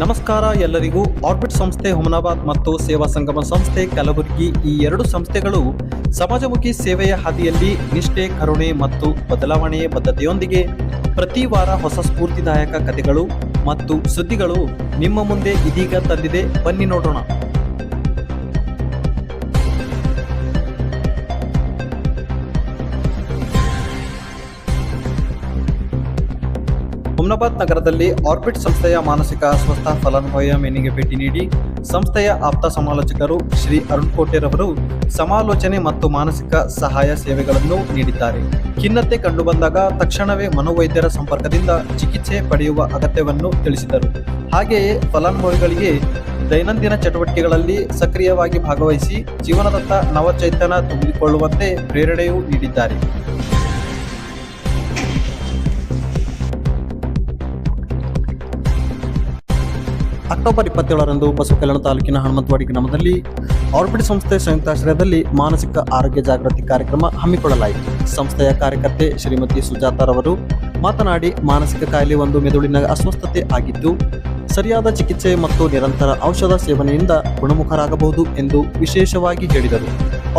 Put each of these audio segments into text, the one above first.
ನಮಸ್ಕಾರ ಎಲ್ಲರಿಗೂ. ಆರ್ಬಿಟ್ ಸಂಸ್ಥೆ ಹುಮನಾಬಾದ್ ಮತ್ತು ಸೇವಾ ಸಂಗಮ ಸಂಸ್ಥೆ ಕಲಬುರಗಿ ಈ ಎರಡು ಸಂಸ್ಥೆಗಳು ಸಮಾಜಮುಖಿ ಸೇವೆಯ ಹಾದಿಯಲ್ಲಿ ನಿಷ್ಠೆ, ಕರುಣೆ ಮತ್ತು ಬದಲಾವಣೆಯ ಬದ್ಧತೆಯೊಂದಿಗೆ ಪ್ರತಿ ವಾರ ಹೊಸ ಸ್ಫೂರ್ತಿದಾಯಕ ಕಥೆಗಳು ಮತ್ತು ಸುದ್ದಿಗಳು ನಿಮ್ಮ ಮುಂದೆ ಇದೀಗ ತಂದಿದೆ. ಬನ್ನಿ ನೋಡೋಣ. ಹುಮ್ನಾಬಾದ್ ನಗರದಲ್ಲಿ ಆರ್ಬಿಟ್ ಸಂಸ್ಥೆಯ ಮಾನಸಿಕ ಅಸ್ವಸ್ಥ ಫಲಾನುಭವಿಯ ಮೇನಿಗೆ ಭೇಟಿ ನೀಡಿ ಸಂಸ್ಥೆಯ ಆಪ್ತ ಸಮಾಲೋಚಕರು ಶ್ರೀ ಅರುಣ್ ಕೋಟೆರವರು ಸಮಾಲೋಚನೆ ಮತ್ತು ಮಾನಸಿಕ ಸಹಾಯ ಸೇವೆಗಳನ್ನು ನೀಡಿದ್ದಾರೆ. ಖಿನ್ನತೆ ಕಂಡುಬಂದಾಗ ತಕ್ಷಣವೇ ಮನೋವೈದ್ಯರ ಸಂಪರ್ಕದಿಂದ ಚಿಕಿತ್ಸೆ ಪಡೆಯುವ ಅಗತ್ಯವನ್ನು ತಿಳಿಸಿದರು. ಹಾಗೆಯೇ ಫಲಾನುಭವಿಗಳಿಗೆ ದೈನಂದಿನ ಚಟುವಟಿಕೆಗಳಲ್ಲಿ ಸಕ್ರಿಯವಾಗಿ ಭಾಗವಹಿಸಿ ಜೀವನದತ್ತ ನವಚೈತನ್ಯ ತುಂಬಿಕೊಳ್ಳುವಂತೆ ಪ್ರೇರಣೆಯೂ ನೀಡಿದ್ದಾರೆ. ಅಕ್ಟೋಬರ್ ಇಪ್ಪತ್ತೇಳರಂದು ಬಸವಕಲ್ಯಾಣ ತಾಲೂಕಿನ ಹನುಮಂತವಾಡಿ ಗ್ರಾಮದಲ್ಲಿ ಆರ್ಬಿಡ್ ಸಂಸ್ಥೆ ಸಂಯುಕ್ತಾಶ್ರಯದಲ್ಲಿ ಮಾನಸಿಕ ಆರೋಗ್ಯ ಜಾಗೃತಿ ಕಾರ್ಯಕ್ರಮ ಹಮ್ಮಿಕೊಳ್ಳಲಾಯಿತು. ಸಂಸ್ಥೆಯ ಕಾರ್ಯಕರ್ತೆ ಶ್ರೀಮತಿ ಸುಜಾತಾರವರು ಮಾತನಾಡಿ, ಮಾನಸಿಕ ಕಾಯಿಲೆ ಒಂದು ಮೆದುಳಿನ ಅಸ್ವಸ್ಥತೆ ಆಗಿದ್ದು, ಸರಿಯಾದ ಚಿಕಿತ್ಸೆ ಮತ್ತು ನಿರಂತರ ಔಷಧ ಸೇವನೆಯಿಂದ ಗುಣಮುಖರಾಗಬಹುದು ಎಂದು ವಿಶೇಷವಾಗಿ ಹೇಳಿದರು.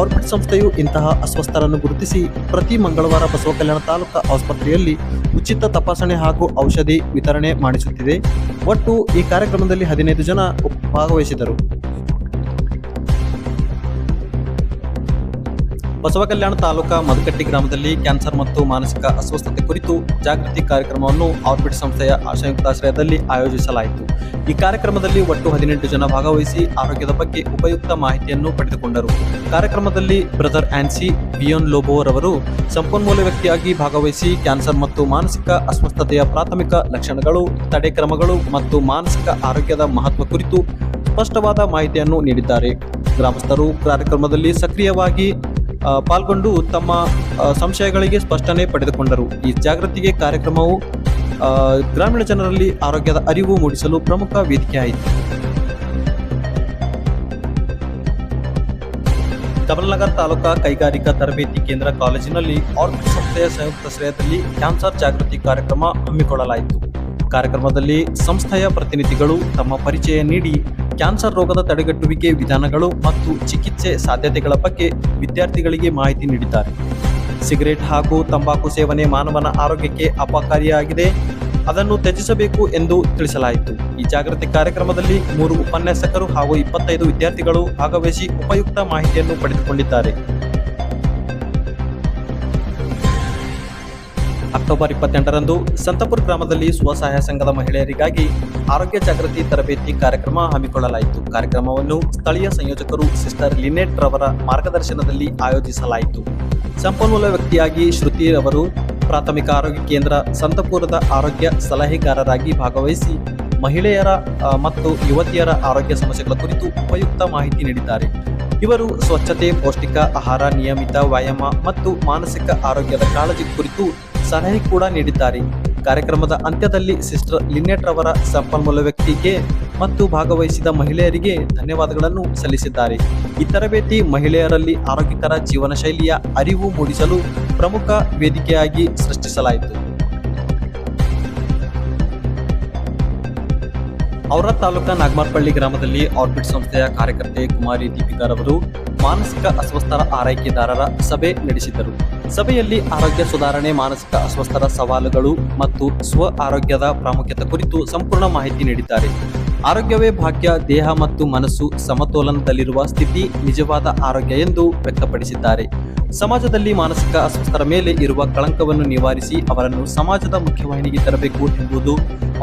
ಆರ್ಬಿಟ್ ಸಂಸ್ಥೆಯು ಇಂತಹ ಅಸ್ವಸ್ಥರನ್ನು ಗುರುತಿಸಿ, ಪ್ರತಿ ಮಂಗಳವಾರ ಬಸವ ಕಲ್ಯಾಣ ತಾಲೂಕಾ ಆಸ್ಪತ್ರೆಯಲ್ಲಿ ಉಚಿತ ತಪಾಸಣೆ ಹಾಗೂ ಔಷಧಿ ವಿತರಣೆ ಮಾಡಿಸುತ್ತಿದೆ. ಒಟ್ಟು ಈ ಕಾರ್ಯಕ್ರಮದಲ್ಲಿ ಹದಿನೈದು ಜನ ಭಾಗವಹಿಸಿದರು ಬಸವಕಲ್ಯಾಣ ತಾಲೂಕಾ ಮದಕಟ್ಟಿ ಗ್ರಾಮದಲ್ಲಿ ಕ್ಯಾನ್ಸರ್ ಮತ್ತು ಮಾನಸಿಕ ಅಸ್ವಸ್ಥತೆ ಕುರಿತು ಜಾಗೃತಿ ಕಾರ್ಯಕ್ರಮವನ್ನು ಆರ್ಬಿಟ್ ಸಂಸ್ಥೆಯ ಸಂಯುಕ್ತಾಶ್ರಯದಲ್ಲಿ ಆಯೋಜಿಸಲಾಯಿತು. ಈ ಕಾರ್ಯಕ್ರಮದಲ್ಲಿ ಒಟ್ಟು ಹದಿನೆಂಟು ಜನ ಭಾಗವಹಿಸಿ ಆರೋಗ್ಯದ ಬಗ್ಗೆ ಉಪಯುಕ್ತ ಮಾಹಿತಿಯನ್ನು ಪಡೆದುಕೊಂಡರು. ಕಾರ್ಯಕ್ರಮದಲ್ಲಿ ಬ್ರದರ್ ಆನ್ಸಿ ಬಿಯೋನ್ ಲೋಬೋರವರು ಸಂಪನ್ಮೂಲ ವ್ಯಕ್ತಿಯಾಗಿ ಭಾಗವಹಿಸಿ ಕ್ಯಾನ್ಸರ್ ಮತ್ತು ಮಾನಸಿಕ ಅಸ್ವಸ್ಥತೆಯ ಪ್ರಾಥಮಿಕ ಲಕ್ಷಣಗಳು, ತಡೆ ಕ್ರಮಗಳು ಮತ್ತು ಮಾನಸಿಕ ಆರೋಗ್ಯದ ಮಹತ್ವ ಕುರಿತು ಸ್ಪಷ್ಟವಾದ ಮಾಹಿತಿಯನ್ನು ನೀಡಿದ್ದಾರೆ. ಗ್ರಾಮಸ್ಥರು ಕಾರ್ಯಕ್ರಮದಲ್ಲಿ ಸಕ್ರಿಯವಾಗಿ ಪಾಲ್ಗೊಂಡು ತಮ್ಮ ಸಂಶಯಗಳಿಗೆ ಸ್ಪಷ್ಟನೆ ಪಡೆದುಕೊಂಡರು. ಈ ಜಾಗೃತಿಗೆ ಕಾರ್ಯಕ್ರಮವು ಗ್ರಾಮೀಣ ಜನರಲ್ಲಿ ಆರೋಗ್ಯದ ಅರಿವು ಮೂಡಿಸಲು ಪ್ರಮುಖ ವೇದಿಕೆಯಾಯಿತು. ಕಮಲನಗರ್ ತಾಲೂಕಾ ಕೈಗಾರಿಕಾ ತರಬೇತಿ ಕೇಂದ್ರ ಕಾಲೇಜಿನಲ್ಲಿ ಆರ್ಥಿಕ ಸಂಸ್ಥೆಯ ಸಂಯುಕ್ತಾಶ್ರಯದಲ್ಲಿ ಕ್ಯಾನ್ಸರ್ ಜಾಗೃತಿ ಕಾರ್ಯಕ್ರಮ ಹಮ್ಮಿಕೊಳ್ಳಲಾಯಿತು. ಕಾರ್ಯಕ್ರಮದಲ್ಲಿ ಸಂಸ್ಥೆಯ ಪ್ರತಿನಿಧಿಗಳು ತಮ್ಮ ಪರಿಚಯ ನೀಡಿ ಕ್ಯಾನ್ಸರ್ ರೋಗದ ತಡೆಗಟ್ಟುವಿಕೆ ವಿಧಾನಗಳು ಮತ್ತು ಚಿಕಿತ್ಸೆ ಸಾಧ್ಯತೆಗಳ ಬಗ್ಗೆ ವಿದ್ಯಾರ್ಥಿಗಳಿಗೆ ಮಾಹಿತಿ ನೀಡಿದ್ದಾರೆ. ಸಿಗರೇಟ್ ಹಾಗೂ ತಂಬಾಕು ಸೇವನೆ ಮಾನವನ ಆರೋಗ್ಯಕ್ಕೆ ಅಪಕಾರಿಯಾಗಿದೆ ಅದನ್ನು ತ್ಯಜಿಸಬೇಕು ಎಂದು ತಿಳಿಸಲಾಯಿತು. ಈ ಜಾಗೃತಿ ಕಾರ್ಯಕ್ರಮದಲ್ಲಿ ಮೂರು ಉಪನ್ಯಾಸಕರು ಹಾಗೂ ಇಪ್ಪತ್ತೈದು ವಿದ್ಯಾರ್ಥಿಗಳು ಭಾಗವಹಿಸಿ ಉಪಯುಕ್ತ ಮಾಹಿತಿಯನ್ನು ಪಡೆದುಕೊಂಡಿದ್ದಾರೆ. ಅಕ್ಟೋಬರ್ ಇಪ್ಪತ್ತೆಂಟರಂದು ಸಂತಪುರ್ ಗ್ರಾಮದಲ್ಲಿ ಸ್ವಸಹಾಯ ಸಂಘದ ಮಹಿಳೆಯರಿಗಾಗಿ ಆರೋಗ್ಯ ಜಾಗೃತಿ ತರಬೇತಿ ಕಾರ್ಯಕ್ರಮ ಹಮ್ಮಿಕೊಳ್ಳಲಾಯಿತು. ಕಾರ್ಯಕ್ರಮವನ್ನು ಸ್ಥಳೀಯ ಸಂಯೋಜಕರು ಸಿಸ್ಟರ್ ಲಿನೆಟ್ ರವರ ಮಾರ್ಗದರ್ಶನದಲ್ಲಿ ಆಯೋಜಿಸಲಾಯಿತು. ಸಂಪನ್ಮೂಲ ವ್ಯಕ್ತಿಯಾಗಿ ಶ್ರುತಿ ರವರು ಪ್ರಾಥಮಿಕ ಆರೋಗ್ಯ ಕೇಂದ್ರ ಸಂತಪುರದ ಆರೋಗ್ಯ ಸಲಹೆಗಾರರಾಗಿ ಭಾಗವಹಿಸಿ ಮಹಿಳೆಯರ ಮತ್ತು ಯುವತಿಯರ ಆರೋಗ್ಯ ಸಮಸ್ಯೆಗಳ ಕುರಿತು ಉಪಯುಕ್ತ ಮಾಹಿತಿ ನೀಡಿದ್ದಾರೆ. ಇವರು ಸ್ವಚ್ಛತೆ, ಪೌಷ್ಟಿಕ ಆಹಾರ, ನಿಯಮಿತ ವ್ಯಾಯಾಮ ಮತ್ತು ಮಾನಸಿಕ ಆರೋಗ್ಯದ ಕಾಳಜಿ ಕುರಿತು ಸಲಹೆ ಕೂಡ ನೀಡಿದ್ದಾರೆ. ಕಾರ್ಯಕ್ರಮದ ಅಂತ್ಯದಲ್ಲಿ ಸಿಸ್ಟರ್ ಲಿನೆಟ್ ರವರ ಸಂಪನ್ಮೂಲ ವ್ಯಕ್ತಿಗೆ ಮತ್ತು ಭಾಗವಹಿಸಿದ ಮಹಿಳೆಯರಿಗೆ ಧನ್ಯವಾದಗಳನ್ನು ಸಲ್ಲಿಸಿದ್ದಾರೆ. ಈ ತರಬೇತಿ ಮಹಿಳೆಯರಲ್ಲಿ ಆರೋಗ್ಯಕರ ಜೀವನ ಶೈಲಿಯ ಅರಿವು ಮೂಡಿಸಲು ಪ್ರಮುಖ ವೇದಿಕೆಯಾಗಿ ಸೃಷ್ಟಿಸಲಾಯಿತು. ಔರ ತಾಲೂಕಾ ನಾಗಮಾರ್ಪಳ್ಳಿ ಗ್ರಾಮದಲ್ಲಿ ಆರ್ಬಿಟ್ ಸಂಸ್ಥೆಯ ಕಾರ್ಯಕರ್ತೆ ಕುಮಾರಿ ದೀಪಿಕಾರವರು ಮಾನಸಿಕ ಅಸ್ವಸ್ಥರ ಆರೈಕೆದಾರರ ಸಭೆ ನಡೆಸಿದರು. ಸಭೆಯಲ್ಲಿ ಆರೋಗ್ಯ ಸುಧಾರಣೆ, ಮಾನಸಿಕ ಅಸ್ವಸ್ಥರ ಸವಾಲುಗಳು ಮತ್ತು ಸ್ವ ಆರೋಗ್ಯದ ಪ್ರಾಮುಖ್ಯತೆ ಕುರಿತು ಸಂಪೂರ್ಣ ಮಾಹಿತಿ ನೀಡಿದ್ದಾರೆ. ಆರೋಗ್ಯವೇ ಭಾಗ್ಯ, ದೇಹ ಮತ್ತು ಮನಸ್ಸು ಸಮತೋಲನದಲ್ಲಿರುವ ಸ್ಥಿತಿ ನಿಜವಾದ ಆರೋಗ್ಯ ಎಂದು ವ್ಯಕ್ತಪಡಿಸಿದ್ದಾರೆ. ಸಮಾಜದಲ್ಲಿ ಮಾನಸಿಕ ಅಸ್ವಸ್ಥರ ಮೇಲೆ ಇರುವ ಕಳಂಕವನ್ನು ನಿವಾರಿಸಿ ಅವರನ್ನು ಸಮಾಜದ ಮುಖ್ಯವಾಹಿನಿಗೆ ತರಬೇಕು ಎಂಬುದು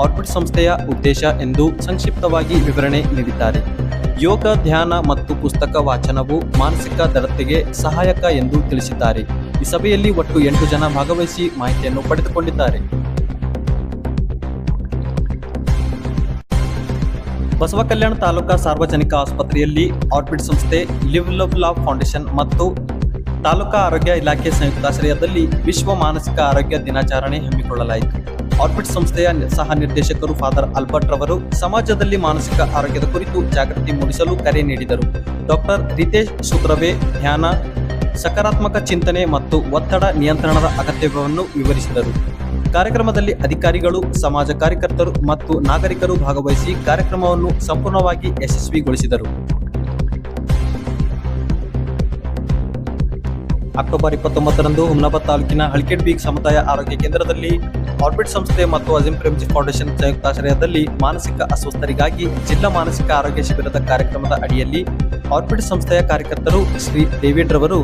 ಔಟ್ಪುಟ್ ಸಂಸ್ಥೆಯ ಉದ್ದೇಶ ಎಂದು ಸಂಕ್ಷಿಪ್ತವಾಗಿ ವಿವರಣೆ ನೀಡಿದ್ದಾರೆ. ಯೋಗ, ಧ್ಯಾನ ಮತ್ತು ಪುಸ್ತಕ ವಾಚನವು ಮಾನಸಿಕ ದೃಢತೆಗೆ ಸಹಾಯಕ ಎಂದು ತಿಳಿಸಿದ್ದಾರೆ. ಈ ಸಭೆಯಲ್ಲಿ ಒಟ್ಟು ಎಂಟು ಜನ ಭಾಗವಹಿಸಿ ಮಾಹಿತಿಯನ್ನು ಪಡೆದುಕೊಂಡಿದ್ದಾರೆ. ಬಸವ ಕಲ್ಯಾಣ ತಾಲೂಕಾ ಸಾರ್ವಜನಿಕ ಆಸ್ಪತ್ರೆಯಲ್ಲಿ ಆರ್ಬಿಟ್ ಸಂಸ್ಥೆ ಲಿವ್ ಲವ್ ಲಾವ್ ಫೌಂಡೇಶನ್ ಮತ್ತು ತಾಲೂಕಾ ಆರೋಗ್ಯ ಇಲಾಖೆ ಸಂಯುಕ್ತಾಶ್ರಯದಲ್ಲಿ ವಿಶ್ವ ಮಾನಸಿಕ ಆರೋಗ್ಯ ದಿನಾಚರಣೆ ಹಮ್ಮಿಕೊಳ್ಳಲಾಯಿತು. ಆರ್ಬಿಟ್ ಸಂಸ್ಥೆಯ ಸಹ ನಿರ್ದೇಶಕರು ಫಾದರ್ ಅಲ್ಬರ್ಟ್ ರವರು ಸಮಾಜದಲ್ಲಿ ಮಾನಸಿಕ ಆರೋಗ್ಯದ ಕುರಿತು ಜಾಗೃತಿ ಮೂಡಿಸಲು ಕರೆ ನೀಡಿದರು. ಡಾಕ್ಟರ್ ರಿತೇಶ್ ಸುತ್ರವೆ ಧ್ಯಾನ, ಸಕಾರಾತ್ಮಕ ಚಿಂತನೆ ಮತ್ತು ಒತ್ತಡ ನಿಯಂತ್ರಣದ ಅಗತ್ಯವನ್ನು ವಿವರಿಸಿದರು. ಕಾರ್ಯಕ್ರಮದಲ್ಲಿ ಅಧಿಕಾರಿಗಳು, ಸಮಾಜ ಕಾರ್ಯಕರ್ತರು ಮತ್ತು ನಾಗರಿಕರು ಭಾಗವಹಿಸಿ ಕಾರ್ಯಕ್ರಮವನ್ನು ಸಂಪೂರ್ಣವಾಗಿ ಯಶಸ್ವಿಗೊಳಿಸಿದರು. ಅಕ್ಟೋಬರ್ ಇಪ್ಪತ್ತೊಂಬತ್ತರಂದು ಹುಮ್ನಾಬಾದ್ ತಾಲೂಕಿನ ಹಳ್ಕೆಡ್ ಬೀಗ್ ಸಮುದಾಯ ಆರೋಗ್ಯ ಕೇಂದ್ರದಲ್ಲಿ ಆರ್ಬಿಟ್ ಸಂಸ್ಥೆ ಮತ್ತು ಅಜಿಂ ಪ್ರೇಮ್ಜಿ ಫೌಂಡೇಶನ್ ಸಂಯುಕ್ತಾಶ್ರಯದಲ್ಲಿ ಮಾನಸಿಕ ಅಸ್ವಸ್ಥರಿಗಾಗಿ ಜಿಲ್ಲಾ ಮಾನಸಿಕ ಆರೋಗ್ಯ ಶಿಬಿರದ ಕಾರ್ಯಕ್ರಮದ ಅಡಿಯಲ್ಲಿ ಆರ್ಬಿಟ್ ಸಂಸ್ಥೆಯ ಕಾರ್ಯಕರ್ತರು ಶ್ರೀ ಡೇವಿಡ್ ರವರು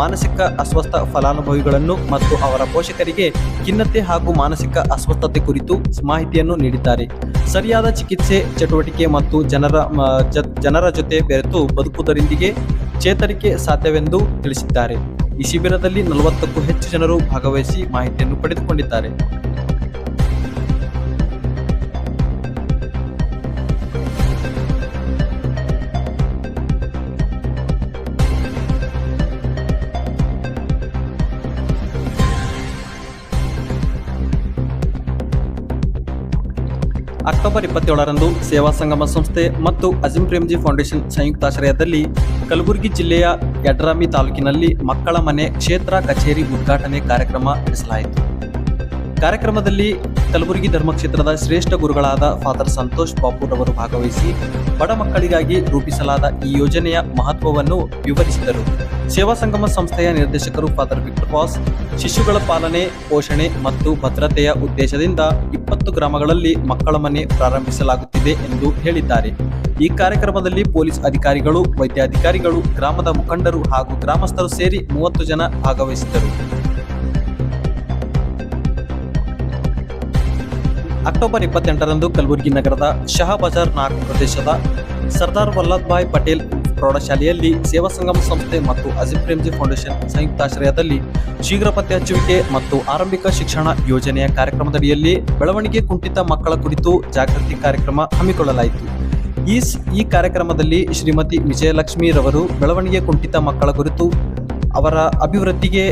ಮಾನಸಿಕ ಅಸ್ವಸ್ಥ ಫಲಾನುಭವಿಗಳನ್ನು ಮತ್ತು ಅವರ ಪೋಷಕರಿಗೆ ಖಿನ್ನತೆ ಹಾಗೂ ಮಾನಸಿಕ ಅಸ್ವಸ್ಥತೆ ಕುರಿತು ಮಾಹಿತಿಯನ್ನು ನೀಡಿದ್ದಾರೆ. ಸರಿಯಾದ ಚಿಕಿತ್ಸೆ, ಚಟುವಟಿಕೆ ಮತ್ತು ಜನರ ಜನರ ಜೊತೆ ಬೆರೆತು ಬದುಕುವುದರೊಂದಿಗೆ ಚೇತರಿಕೆ ಸಾಧ್ಯವೆಂದು ತಿಳಿಸಿದ್ದಾರೆ. ಈ ಶಿಬಿರದಲ್ಲಿ ನಲವತ್ತಕ್ಕೂ ಹೆಚ್ಚು ಜನರು ಭಾಗವಹಿಸಿ ಮಾಹಿತಿಯನ್ನು ಪಡೆದುಕೊಂಡಿದ್ದಾರೆ. ಅಕ್ಟೋಬರ್ ಇಪ್ಪತ್ತೇಳರಂದು ಸೇವಾ ಸಂಗಮ ಸಂಸ್ಥೆ ಮತ್ತು ಅಜಿಂ ಪ್ರೇಮ್ಜಿ ಫೌಂಡೇಶನ್ ಸಂಯುಕ್ತಾಶ್ರಯದಲ್ಲಿ ಕಲಬುರಗಿ ಜಿಲ್ಲೆಯ ಯಡ್ರಾಮಿ ತಾಲೂಕಿನಲ್ಲಿ ಮಕ್ಕಳ ಮನೆ ಕ್ಷೇತ್ರ ಕಚೇರಿ ಉದ್ಘಾಟನೆ ಕಾರ್ಯಕ್ರಮ ನಡೆಸಲಾಯಿತು. ಕಾರ್ಯಕ್ರಮದಲ್ಲಿ ಕಲಬುರಗಿ ಧರ್ಮಕ್ಷೇತ್ರದ ಶ್ರೇಷ್ಠ ಗುರುಗಳಾದ ಫಾದರ್ ಸಂತೋಷ್ ಬಾಪುರವರು ಭಾಗವಹಿಸಿ ಬಡ ಮಕ್ಕಳಿಗಾಗಿ ರೂಪಿಸಲಾದ ಈ ಯೋಜನೆಯ ಮಹತ್ವವನ್ನು ವಿವರಿಸಿದರು. ಸೇವಾ ಸಂಗಮ ಸಂಸ್ಥೆಯ ನಿರ್ದೇಶಕರು ಫಾದರ್ ವಿಕ್ಟರ್ ಬಾಸ್ ಶಿಶುಗಳ ಪಾಲನೆ, ಪೋಷಣೆ ಮತ್ತು ಭದ್ರತೆಯ ಉದ್ದೇಶದಿಂದ ಇಪ್ಪತ್ತು ಗ್ರಾಮಗಳಲ್ಲಿ ಮಕ್ಕಳ ಮನೆ ಪ್ರಾರಂಭಿಸಲಾಗುತ್ತಿದೆ ಎಂದು ಹೇಳಿದ್ದಾರೆ. ಈ ಕಾರ್ಯಕ್ರಮದಲ್ಲಿ ಪೊಲೀಸ್ ಅಧಿಕಾರಿಗಳು, ವೈದ್ಯಾಧಿಕಾರಿಗಳು, ಗ್ರಾಮದ ಮುಖಂಡರು ಹಾಗೂ ಗ್ರಾಮಸ್ಥರು ಸೇರಿ ಮೂವತ್ತು ಜನ ಭಾಗವಹಿಸಿದ್ದರು. ಅಕ್ಟೋಬರ್ ಇಪ್ಪತ್ತೆಂಟರಂದು ಕಲಬುರಗಿ ನಗರದ ಶಹಾ ಬಜಾರ್ ಪ್ರದೇಶದ ಸರ್ದಾರ್ ವಲ್ಲಭಭಾಯ್ ಪಟೇಲ್ ಪ್ರೌಢಶಾಲೆಯಲ್ಲಿ ಸೇವಾ ಸಂಗಮ ಸಂಸ್ಥೆ ಮತ್ತು ಅಜಿಂ ಪ್ರೇಮ್ಜಿ ಫೌಂಡೇಶನ್ ಸಂಯುಕ್ತಾಶ್ರಯದಲ್ಲಿ ಶೀಘ್ರ ಪತ್ತೆ ಹಚ್ಚುವಿಕೆ ಮತ್ತು ಆರಂಭಿಕ ಶಿಕ್ಷಣ ಯೋಜನೆಯ ಕಾರ್ಯಕ್ರಮದಡಿಯಲ್ಲಿ ಬೆಳವಣಿಗೆ ಕುಂಠಿತ ಮಕ್ಕಳ ಕುರಿತು ಜಾಗೃತಿ ಕಾರ್ಯಕ್ರಮ ಹಮ್ಮಿಕೊಳ್ಳಲಾಯಿತು. ಈ ಈ ಕಾರ್ಯಕ್ರಮದಲ್ಲಿ ಶ್ರೀಮತಿ ವಿಜಯಲಕ್ಷ್ಮಿ ರವರು ಬೆಳವಣಿಗೆ ಕುಂಠಿತ ಮಕ್ಕಳ ಕುರಿತು ಅವರ ಅಭಿವೃದ್ಧಿಗೆ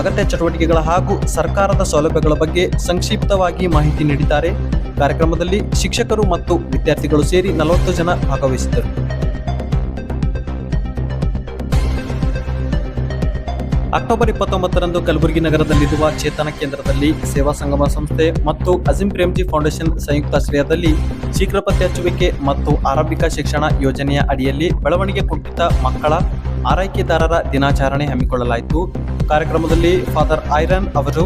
ಅಗತ್ಯ ಚಟುವಟಿಕೆಗಳ ಹಾಗೂ ಸರ್ಕಾರದ ಸೌಲಭ್ಯಗಳ ಬಗ್ಗೆ ಸಂಕ್ಷಿಪ್ತವಾಗಿ ಮಾಹಿತಿ ನೀಡಿದ್ದಾರೆ. ಕಾರ್ಯಕ್ರಮದಲ್ಲಿ ಶಿಕ್ಷಕರು ಮತ್ತು ವಿದ್ಯಾರ್ಥಿಗಳು ಸೇರಿ ನಲವತ್ತು ಜನ ಭಾಗವಹಿಸಿದ್ದರು. ಅಕ್ಟೋಬರ್ ಇಪ್ಪತ್ತೊಂಬತ್ತರಂದು ಕಲಬುರಗಿ ನಗರದಲ್ಲಿರುವ ಚೇತನ ಕೇಂದ್ರದಲ್ಲಿ ಸೇವಾ ಸಂಗಮ ಸಂಸ್ಥೆ ಮತ್ತು ಅಜಿಂ ಪ್ರೇಮ್ಜಿ ಫೌಂಡೇಶನ್ ಸಂಯುಕ್ತಾಶ್ರಯದಲ್ಲಿ ಶೀಘ್ರ ಪತ್ತೆ ಹಚ್ಚುವಿಕೆ ಮತ್ತು ಆರಂಭಿಕ ಶಿಕ್ಷಣ ಯೋಜನೆಯ ಅಡಿಯಲ್ಲಿ ಬೆಳವಣಿಗೆ ಕುಂಠಿತ ಮಕ್ಕಳ ಆರೈಕೆದಾರರ ದಿನಾಚರಣೆ ಹಮ್ಮಿಕೊಳ್ಳಲಾಯಿತು. ಕಾರ್ಯಕ್ರಮದಲ್ಲಿ ಫಾದರ್ ಐರನ್ ಅವರು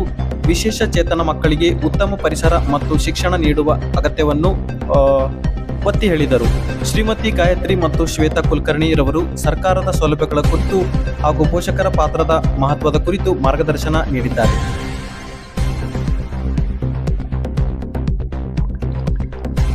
ವಿಶೇಷ ಚೇತನ ಮಕ್ಕಳಿಗೆ ಉತ್ತಮ ಪರಿಸರ ಮತ್ತು ಶಿಕ್ಷಣ ನೀಡುವ ಅಗತ್ಯವನ್ನು ಒತ್ತಿ ಹೇಳಿದರು. ಶ್ರೀಮತಿ ಗಾಯತ್ರಿ ಮತ್ತು ಶ್ವೇತಾ ಕುಲಕರ್ಣಿ ರವರು ಸರ್ಕಾರದ ಸೌಲಭ್ಯಗಳ ಕುರಿತು ಹಾಗೂ ಪೋಷಕರ ಪಾತ್ರದ ಮಹತ್ವದ ಕುರಿತು ಮಾರ್ಗದರ್ಶನ ನೀಡಿದ್ದಾರೆ.